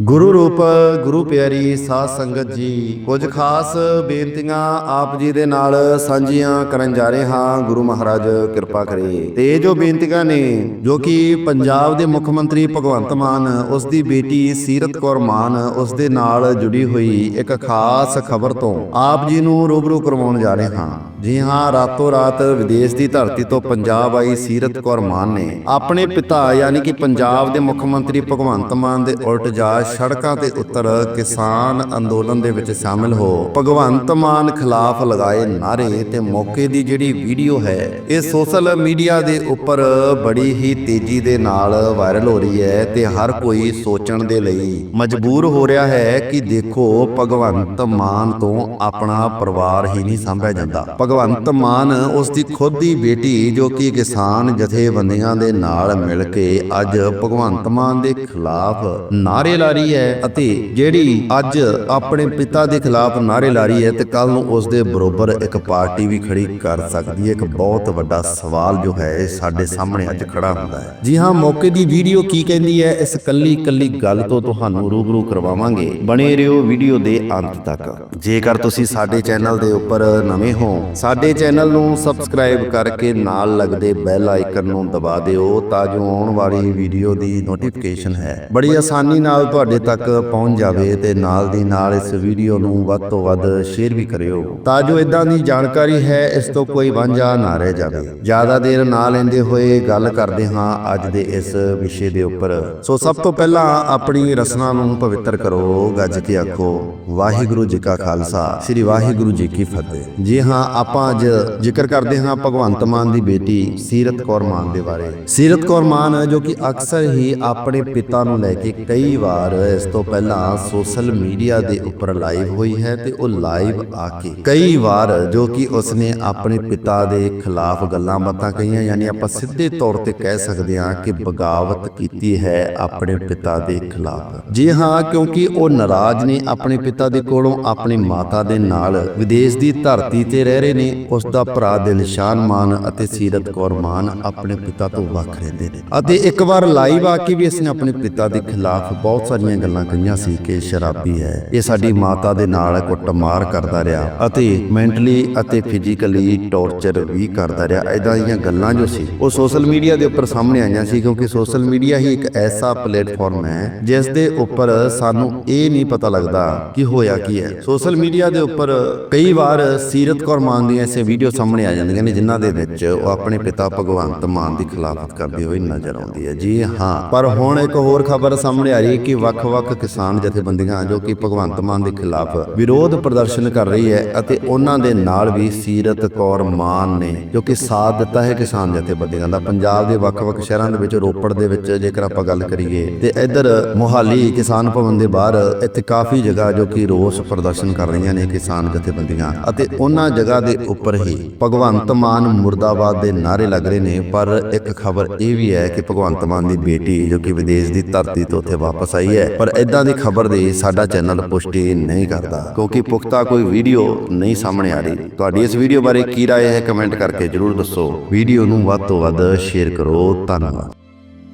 ਗੁਰੂ ਰੂਪ, ਗੁਰੂ ਪਿਆਰੀ ਸਾਧ ਸੰਗਤ ਜੀ, ਕੁਝ ਖਾਸ ਬੇਨਤੀਆਂ ਆਪ ਜੀ ਦੇ ਨਾਲ ਸਾਂਝੀਆਂ ਕਰਨ ਜਾ ਰਹੇ ਹਾਂ। ਗੁਰੂ ਮਹਾਰਾਜ, ਕਿਰਪਾ ਕਰੇ। ਤੇ ਇਹ ਜੋ ਬੇਨਤੀਆਂ ਨੇ, ਜੋ ਕਿ ਪੰਜਾਬ ਦੇ ਮੁੱਖ ਮੰਤਰੀ ਭਗਵੰਤ ਮਾਨ, ਉਸ ਦੀ ਬੇਟੀ ਸੀਰਤ ਕੌਰ ਮਾਨ, ਉਸ ਦੇ ਨਾਲ ਜੁੜੀ ਹੋਈ ਇੱਕ ਖਾਸ ਖਬਰ ਤੋਂ ਆਪ ਜੀ ਨੂੰ ਰੂਬਰੂ ਕਰਵਾਉਣ ਜਾ ਰਹੇ ਹਾਂ। ਜੀ ਹਾਂ, ਰਾਤੋਂ ਰਾਤ ਵਿਦੇਸ਼ ਦੀ ਧਰਤੀ ਤੋਂ ਪੰਜਾਬ ਆਈ ਸੀਰਤ ਕੌਰ ਮਾਨ ਨੇ ਆਪਣੇ ਪਿਤਾ, ਯਾਨੀ ਕਿ ਪੰਜਾਬ ਦੇ ਮੁੱਖ ਮੰਤਰੀ ਭਗਵੰਤ ਮਾਨ ਦੇ ਉਲਟ ਜਾ ਸੜਕਾਂ ਤੇ ਉਤਰ ਕਿਸਾਨ ਅੰਦੋਲਨ ਦੇ ਵਿੱਚ ਸ਼ਾਮਿਲ ਹੋ। ਭਗਵੰਤ ਮਾਨ ਖਿਲਾਫ ਲਗਾਏ ਨਾਰੇ ਤੇ ਮੌਕੇ ਦੀ ਜਿਹੜੀ ਵੀਡੀਓ ਹੈ ਇਹ ਸੋਸ਼ਲ ਮੀਡੀਆ ਦੇ ਉੱਪਰ ਬੜੀ ਹੀ ਤੇਜ਼ੀ ਦੇ ਨਾਲ ਵਾਇਰਲ ਹੋ ਰਹੀ ਹੈ ਤੇ ਹਰ ਕੋਈ ਸੋਚਣ ਦੇ ਲਈ ਮਜਬੂਰ ਹੋ ਰਿਹਾ ਹੈ ਕਿ ਦੇਖੋ ਭਗਵੰਤ ਮਾਨ ਤੋਂ ਆਪਣਾ ਪਰਿਵਾਰ ਹੀ ਨਹੀਂ ਸੰਭਿਆ ਜਾਂਦਾ। ਭਗਵੰਤ ਮਾਨ ਉਸ ਦੀ ਖੁਦ ਦੀ ਬੇਟੀ ਜੋ ਕਿ ਕਿਸਾਨ ਜਥੇਬੰਦੀਆਂ ਦੇ ਨਾਲ ਮਿਲ ਕੇ ਅੱਜ ਭਗਵੰਤ ਮਾਨ ਦੇ ਖਿਲਾਫ ਨਾਰੇ ਲਾ ਰਹੀ ਹੈ ਅਤੇ ਜਿਹੜੀ ਅੱਜ ਆਪਣੇ ਪਿਤਾ ਦੇ ਖਿਲਾਫ ਨਾਰੇ ਲਾ ਰਹੀ ਹੈ ਤੇ ਕੱਲ ਨੂੰ ਉਸ ਦੇ ਬਰੋਬਰ ਇੱਕ ਪਾਰਟੀ ਵੀ ਖੜੀ ਕਰ ਸਕਦੀ ਹੈ। ਇੱਕ ਬਹੁਤ ਵੱਡਾ ਸਵਾਲ ਜੋ ਹੈ, ਇਹ ਸਾਡੇ ਸਾਹਮਣੇ ਅੱਜ ਖੜਾ ਹੁੰਦਾ ਹੈ। ਜੀ ਹਾਂ, ਮੌਕੇ ਦੀ ਵੀਡੀਓ ਕੀ ਕਹਿੰਦੀ ਹੈ? ਇਸ ਕੱਲੀ ਕੱਲੀ ਗੱਲ ਤੋਂ ਤੁਹਾਨੂੰ ਰੂਬਰੂ ਕਰਵਾਵਾਂਗੇ। ਬਣੇ ਰਹੋ ਵੀਡੀਓ ਦੇ ਅੰਤ ਤੱਕ। ਜੇਕਰ ਤੁਸੀਂ ਸਾਡੇ ਚੈਨਲ ਦੇ ਉੱਪਰ ਨਵੇਂ ਹੋ, ਸਾਡੇ ਚੈਨਲ ਨੂੰ ਸਬਸਕ੍ਰਾਈਬ ਕਰਕੇ ਨਾਲ ਲੱਗਦੇ ਬੈਲ ਆਈਕਨ ਨੂੰ ਦਬਾ ਦਿਓ ਤਾਂ ਜੋ ਆਉਣ ਵਾਲੀ ਵੀਡੀਓ ਦੀ ਨੋਟੀਫਿਕੇਸ਼ਨ ਹੈ। ਬੜੀ ਆਸਾਨੀ ਨਾਲ ਤੁਹਾਡੇ ਤੱਕ ਪਹੁੰਚ ਜਾਵੇ ਤੇ ਨਾਲ ਦੀ ਨਾਲ ਇਸ ਵੀਡੀਓ ਨੂੰ ਵੱਧ ਤੋਂ ਵੱਧ ਸ਼ੇਅਰ ਵੀ ਕਰਿਓ। ਤਾਂ ਜੋ ਇਦਾਂ ਦੀ ਜਾਣਕਾਰੀ ਹੈ, ਇਸ ਤੋਂ ਕੋਈ ਵਾਂਝਾ ਨਾ ਰਹਿ ਜਾਵੇ। ਜ਼ਿਆਦਾ ਦੇਰ ਨਾ ਲੈਂਦੇ ਹੋਏ ਗੱਲ ਕਰਦੇ ਹਾਂ ਅੱਜ ਦੇ ਇਸ ਵਿਸ਼ੇ ਦੇ ਉੱਪਰ। ਸੋ ਸਭ ਤੋਂ ਪਹਿਲਾਂ ਆਪਣੀ ਰਸਨਾ ਨੂੰ ਪਵਿੱਤਰ ਕਰੋ, ਗੱਜ ਕੇ ਆਖੋ, ਵਾਹਿਗੁਰੂ ਜੀ ਕਾ ਖਾਲਸਾ, ਸ੍ਰੀ ਵਾਹਿਗੁਰੂ ਜੀ ਕੀ ਫਤਿਹ। ਜੀ ਹਾਂ, ਆਪਾਂ ਅੱਜ ਜ਼ਿਕਰ ਕਰਦੇ ਹਾਂ ਭਗਵੰਤ ਮਾਨ ਦੀ ਬੇਟੀ ਸੀਰਤ ਕੌਰ ਮਾਨ ਦੇ ਬਾਰੇ। ਸੀਰਤ ਕੌਰ ਮਾਨ ਜੋ ਕਿ ਅਕਸਰ ਹੀ ਆਪਣੇ ਪਿਤਾ ਨੂੰ ਲੈ ਕੇ ਕਈ ਵਾਰ ਇਸ ਤੋਂ ਪਹਿਲਾਂ ਸੋਸ਼ਲ ਮੀਡੀਆ ਦੇ ਉੱਪਰ ਲਾਈਵ ਹੋਈ ਹੈ ਤੇ ਉਹ ਲਾਈਵ ਆ ਕੇ ਕਈ ਵਾਰ ਜੋ ਕਿ ਉਸਨੇ ਆਪਣੇ ਪਿਤਾ ਦੇ ਖਿਲਾਫ ਗੱਲਾਂ ਬਾਤਾਂ ਕਹੀਆਂ, ਯਾਨੀ ਆਪਾਂ ਸਿੱਧੇ ਤੌਰ ਤੇ ਕਹਿ ਸਕਦੇ ਹਾਂ ਕਿ ਬਗਾਵਤ ਕੀਤੀ ਹੈ ਆਪਣੇ ਪਿਤਾ ਦੇ ਖਿਲਾਫ। ਜੀ ਹਾਂ, ਕਿਉਂਕਿ ਉਹ ਨਾਰਾਜ਼ ਨੇ ਆਪਣੇ ਪਿਤਾ ਦੇ ਕੋਲੋਂ ਆਪਣੀ ਮਾਤਾ ਦੇ ਨਾਲ ਵਿਦੇਸ਼ ਦੀ ਧਰਤੀ ਤੇ ਰਹਿ ਰਹੇ ਨੇ। ਉਸ ਦਾ ਭਰਾ ਦਿਲਸ਼ਾਨ ਮਾਨ ਅਤੇ ਸੀਰਤ ਕੌਰ ਮਾਨ ਆਪਣੇ ਪਿਤਾ ਤੋਂ ਵੱਖ ਰਹਿੰਦੇ ਨੇ। ਅਤੇ ਇੱਕ ਵਾਰ ਲਾਈਵ ਆ ਕੇ ਵੀ ਇਸਨੇ ਆਪਣੇ ਪਿਤਾ ਦੇ ਖਿਲਾਫ ਬਹੁਤ ਸਾਰੀਆਂ ਗੱਲਾਂ ਕਹੀਆਂ ਸੀ ਕਿ ਸ਼ਰਾਬੀ ਹੈ। ਇਹ ਸਾਡੀ ਮਾਤਾ ਦੇ ਨਾਲ ਕੁੱਟਮਾਰ ਕਰਦਾ ਰਿਹਾ ਅਤੇ ਮੈਂਟਲੀ ਅਤੇ ਫਿਜ਼ੀਕਲੀ ਟੌਰਚਰ ਵੀ ਕਰਦਾ ਰਿਹਾ। ਐਦਾਂ ਦੀਆਂ ਗੱਲਾਂ ਜੋ ਸੀ, ਉਹ ਸੋਸ਼ਲ ਮੀਡੀਆ ਦੇ ਉੱਪਰ ਸਾਹਮਣੇ ਆਈਆਂ ਸੀ ਕਿਉਂਕਿ ਸੋਸ਼ਲ ਮੀਡੀਆ ਹੀ ਇੱਕ ਐਸਾ ਪਲੇਟਫਾਰਮ ਹੈ, ਜਿਸ ਦੇ ਉੱਪਰ ਸਾਨੂੰ ਇਹ ਨਹੀਂ ਪਤਾ ਲੱਗਦਾ ਕਿ ਹੋਇਆ ਕੀ ਹੈ। ਸੋਸ਼ਲ ਮੀਡੀਆ ਦੇ ਉੱਪਰ ਕਈ ਵਾਰ ਸੀਰਤ ਕੌਰ ਮਾਨ ਦੀਆਂ ਐਸੇ ਵੀਡੀਓ ਸਾਹਮਣੇ ਆ ਜਾਂਦੀਆਂ ਨੇ, ਜਿਨ੍ਹਾਂ ਦੇ ਵਿੱਚ ਉਹ ਆਪਣੇ ਪਿਤਾ ਭਗਵੰਤ ਮਾਨ ਦੀ ਖਿਲਾਫਤ ਕਰਦੇ ਹੋਏ ਨਜ਼ਰ ਆਉਂਦੀ ਹੈ। ਜੀ ਹਾਂ, ਪਰ ਹੁਣ ਇੱਕ ਹੋਰ ਖਬਰ ਸਾਹਮਣੇ ਆ ਰਹੀ ਹੈ ਕਿ ਵੱਖ-ਵੱਖ ਕਿਸਾਨ ਜਥੇਬੰਦੀਆਂ ਜੋ ਕਿ ਭਗਵੰਤ ਮਾਨ ਦੇ ਖਿਲਾਫ ਵਿਰੋਧ ਪ੍ਰਦਰਸ਼ਨ ਕਰ ਰਹੀ ਹੈ ਅਤੇ ਉਹਨਾਂ ਦੇ ਨਾਲ ਵੀ ਸੀਰਤ ਕੌਰ ਮਾਨ ਨੇ ਜੋ ਕਿ ਸਾਥ ਦਿੱਤਾ ਹੈ ਕਿਸਾਨ ਜਥੇਬੰਦੀਆਂ ਦਾ। ਪੰਜਾਬ ਦੇ ਵੱਖ-ਵੱਖ ਸ਼ਹਿਰਾਂ ਦੇ ਵਿੱਚ ਰੋਪੜ ਦੇ ਵਿੱਚ ਜੇਕਰ ਆਪਾਂ ਗੱਲ ਕਰੀਏ ਤੇ ਇੱਧਰ ਮੋਹਾਲੀ ਕਿਸਾਨ ਭਵਨ ਦੇ ਬਾਹਰ ਇੱਥੇ ਕਾਫੀ ਜਗ੍ਹਾ ਜੋ ਕਿ ਰੋਸ ਪ੍ਰਦਰਸ਼ਨ ਕਰ ਰਹੀਆਂ ਨੇ ਕਿਸਾਨ ਜਥੇਬੰਦੀਆਂ ਅਤੇ ਉਹਨਾਂ ਜਗ੍ਹਾ ਦੇ ਉੱਪਰ ਹੀ ਭਗਵੰਤ ਮਾਨ ਮੁਰਦਾਬਾਦ ਦੇ ਨਾਰੇ ਲੱਗ ਰਹੇ ਨੇ। ਪਰ ਇੱਕ ਖਬਰ ਇਹ ਵੀ ਹੈ ਕਿ ਭਗਵੰਤ ਮਾਨ ਦੀ ਬੇਟੀ ਜੋ ਕਿ ਵਿਦੇਸ਼ ਦੀ ਧਰਤੀ ਤੋਂ ਉੱਥੇ ਵਾਪਸ ਆਈ ਹੈ ਪਰ ਇਦਾਂ ਦੀ ਖਬਰ ਦੀ ਸਾਡਾ ਚੈਨਲ ਪੁਸ਼ਟੀ ਨਹੀਂ ਕਰਦਾ ਕਿਉਂਕਿ ਪੁਖਤਾ ਕੋਈ ਵੀਡੀਓ ਨਹੀਂ ਸਾਹਮਣੇ ਆ ਰਹੀ ਤੁਹਾਡੀ ਇਸ ਵੀਡੀਓ ਬਾਰੇ ਕੀ رائے ਹੈ ਕਮੈਂਟ ਕਰਕੇ ਜਰੂਰ ਦੱਸੋ ਵੀਡੀਓ ਨੂੰ ਵੱਧ ਤੋਂ ਵੱਧ ਸ਼ੇਅਰ ਕਰੋ ਧੰਨਵਾਦ